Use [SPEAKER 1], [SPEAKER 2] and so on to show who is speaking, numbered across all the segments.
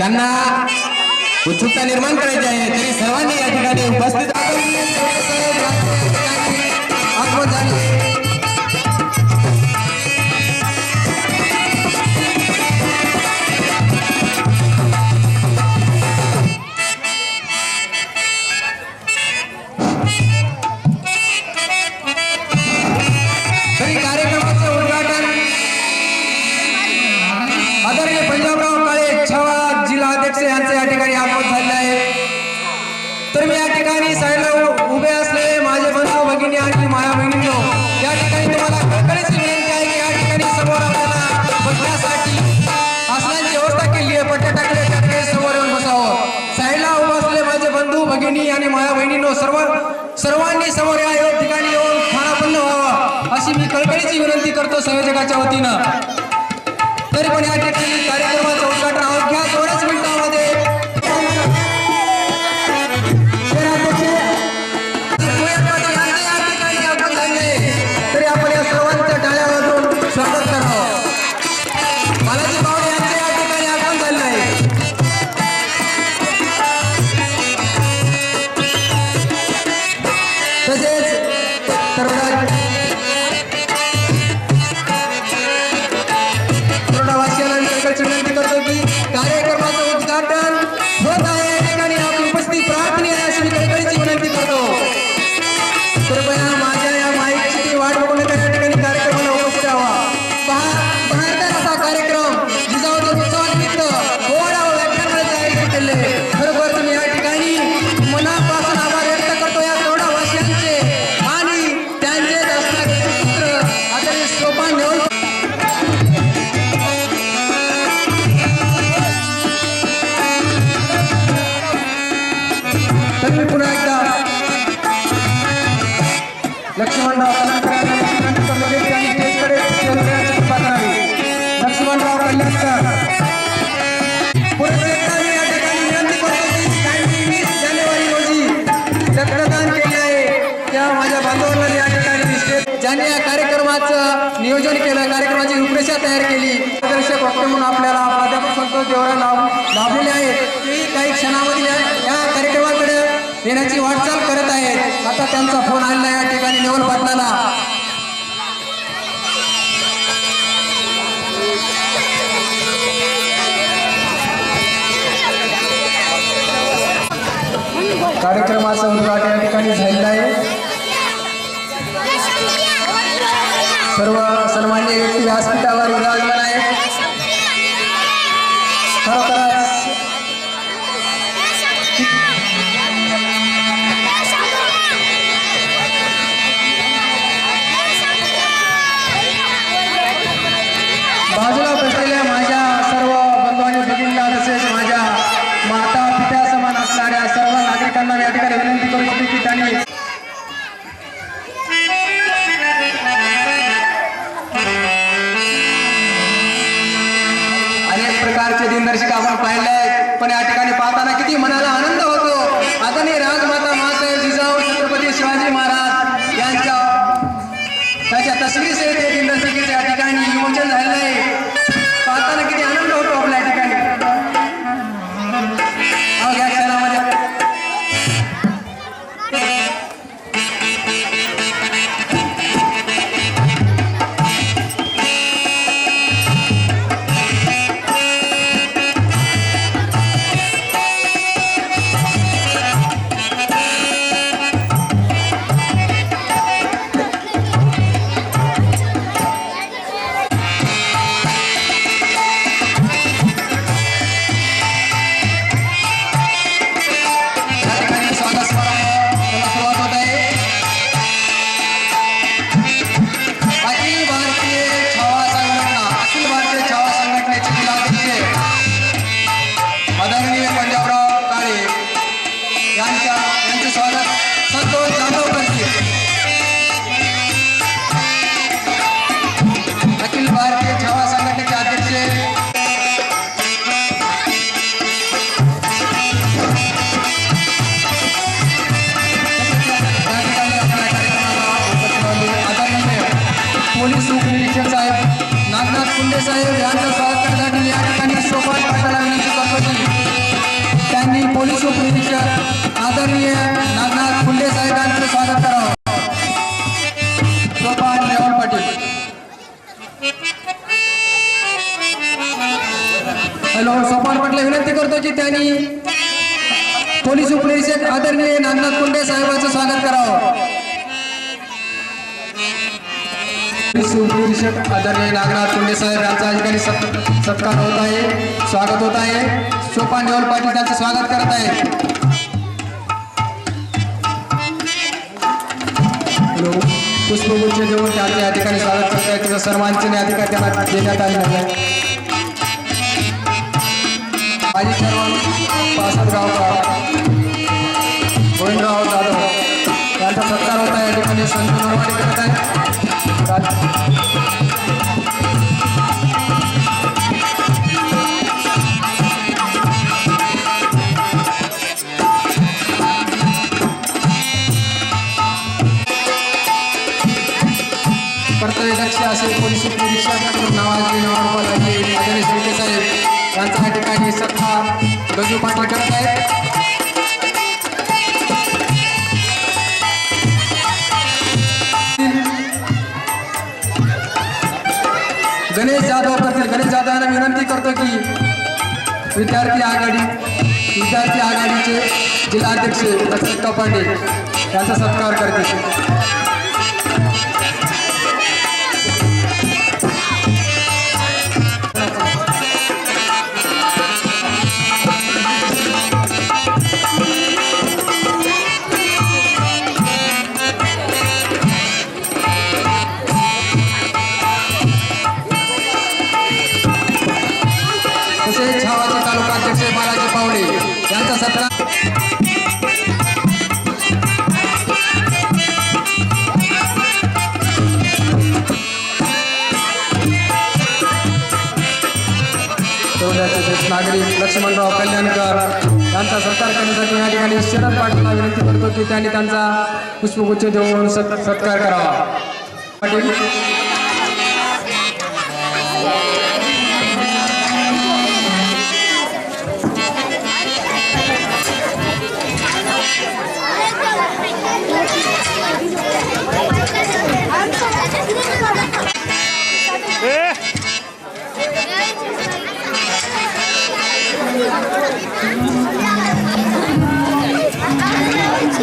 [SPEAKER 1] त्यांना उत्सुकता निर्माण करायची आहे. तरी सर्वांनी या ठिकाणी उपस्थित सर्वांनी समोर या ठिकाणी येऊन खानाबंद व्हावा अशी मी कळकळीची विनंती करतो संयोजकाच्या वतीनं. तरी पण या ठिकाणी कार्यक्रमाचं उद्घाटन आहोत. घ्या थोड्याच ज्यांनी या कार्यक्रमाचं नियोजन केलं कार्यक्रमाची रूपरेषा तयार केली मार्गदर्शक वक्ते म्हणून आपल्याला प्राध्यापक संतोष देवरा लाभ लाभलेले आहेत. तेही काही क्षणामध्ये या कार्यक्रमाकडे येण्याची वाटचाल करत आहेत. आता त्यांचा फोन आलेला या ठिकाणी लेवल बदलाला कार्यक्रमाचं उद्घाटन या ठिकाणी झालेलं आहे. सर्व सन्मान्य व्यक्ति व्यासपीठावर विराज पण या ठिकाणी साहेबांचं स्वागत करण्यासाठी या ठिकाणी सोपान पाटाला विनंती करतो त्यांनी पोलीस उपनिरीक्षक आदरणीय नागनाथ फुंडे साहेबांचं स्वागत करावं. हॅलो सोपान पाटला विनंती करतो की त्यांनी पोलीस उपनिरीक्षक आदरणीय नागनाथ कुंडे साहेबांचं स्वागत करावं. पोलीस आदरणीय नागनाथ कुंडे साहेब यांचा सत्कार होत आहे, स्वागत होत आहे. सोपान देवल पाटील स्वागत करत हॅलो. पुष्पगुच्छ देऊन त्यांचं या स्वागत करत आहे. त्याचा या त्यांना गोविंदराव जाधव. सत्कार होत या ठिकाणी नरवाडे कर्तव्यदक्ष असे पोलीस उपनिरीक्षक नावाचे नावाला साहेब यांचा या ठिकाणी सत्कार गजू पाटील करत आहेत करतील विनंती करतो की विद्यार्थी आघाडी विद्यार्थी आघाडीचे जिल्हाध्यक्ष दत्त पांडे यांचा सत्कार करते नागरिक लक्ष्मणराव कल्याणकर यांचा सत्कार करण्यासाठी या ठिकाणी शरद पाटीलला विनंती करतो की त्यांनी त्यांचा पुष्पगुच्छ देऊन सत् सत्कार करावा. पाटील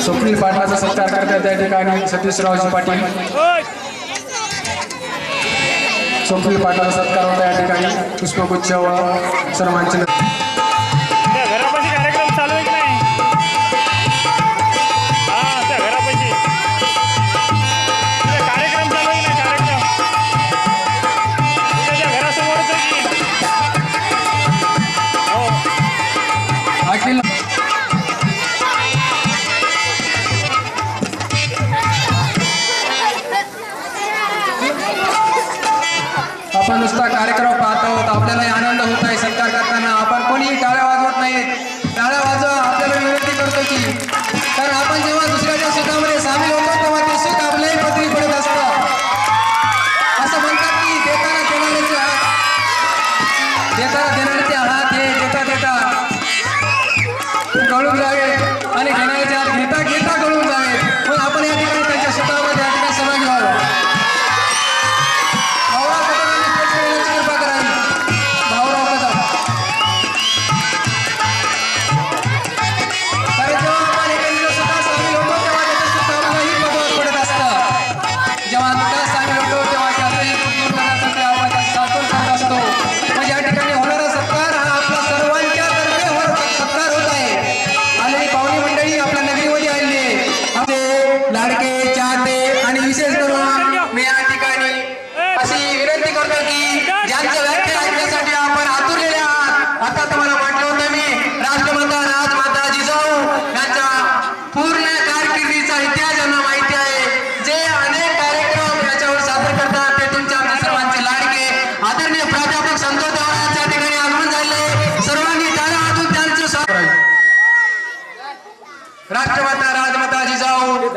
[SPEAKER 1] स्वप्नील पाटलाचा सत्कार करतात त्या ठिकाणी सतीशरावजी पाटील. स्वप्नील पाटलाचा सत्कार होता या ठिकाणी. पुष्पगुच्छ व सन्मानचिन्ह
[SPEAKER 2] त्या
[SPEAKER 1] आपण नुसता कार्यक्रम पाहत आहोत आपल्यालाही आनंद होत आहे सत्कार करताना आपण कोणीही टाळ्या वाजवत नाही टाळ्या वाजवा आपल्याला विनंती करतो की कारण आपण जेव्हा दुसऱ्याच्या सुखामध्ये सामील होतो तेव्हा ते सुख आपल्याही पदरी पडत असतं. असं म्हणतात की देताना देणाऱ्याचे हात देताना देणाऱ्याचे हात हे देता देता. कळून लागेल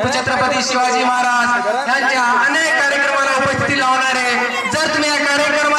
[SPEAKER 1] छत्रपती शिवाजी महाराज यांच्या अनेक कार्यक्रमाला उपस्थिती लावणारे जर तुम्ही या कार्यक्रम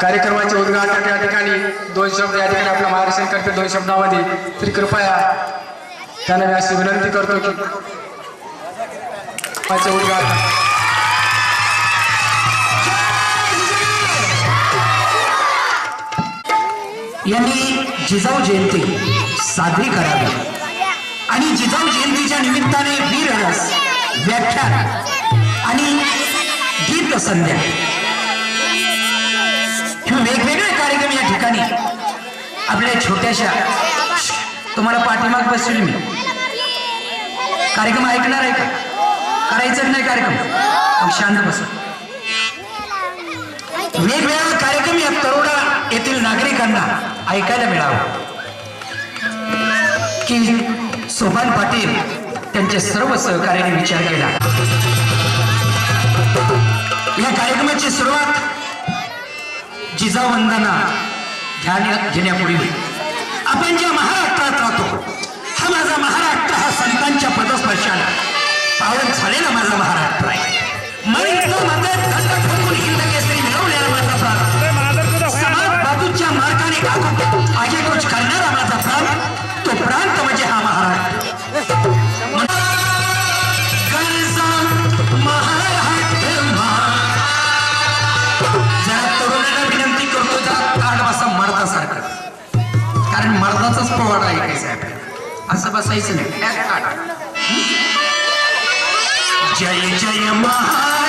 [SPEAKER 3] कार्यक्रमाचे उद्घाटन या ठिकाणी दोन शब्द या ठिकाणी आपल्या महाराष्ट्राकरते दोन शब्दामध्ये तरी कृपया त्यांना मी अशी विनंती करतो की माझे उद्घाटन.
[SPEAKER 4] यांनी जिजाऊ जयंती साजरी करावी. आणि जिजाऊ जयंतीच्या निमित्ताने वीररस व्याख्यान आणि गीत संध्या ठिकाणी. आपल्या छोट्याशा. तुम्हाला पाठीमाग बसवली मी. कार्यक्रम ऐकणार आहे का? करायचं नाही कार्यक्रम. मग शांत बस. वेगवेगळा कार्यक्रम या तरुणा येथील नागरिकांना ऐकायला मिळावा. की सोभान पाटील त्यांच्या सर्व सहकार्याने विचार केला या कार्यक्रमाची सुरुवात जिजावंदना ध्यान घेण्यापूर्वी आपण ज्या महाराष्ट्रात राहतो हा माझा महाराष्ट्र हा संतांच्या पदस्पर्शाला. पावन झालेला माझा महाराष्ट्र आहे. माझा धंदा ठोकून प्रांत
[SPEAKER 2] अरे
[SPEAKER 4] समाज बाजूच्या मार्गाने आगो करणारा माझा प्रांत तो प्रांत मर्दाचाच पोवाडा ऐकायचा आपल्याला. असं बसायचं नाही. जय जय महाराष्ट्र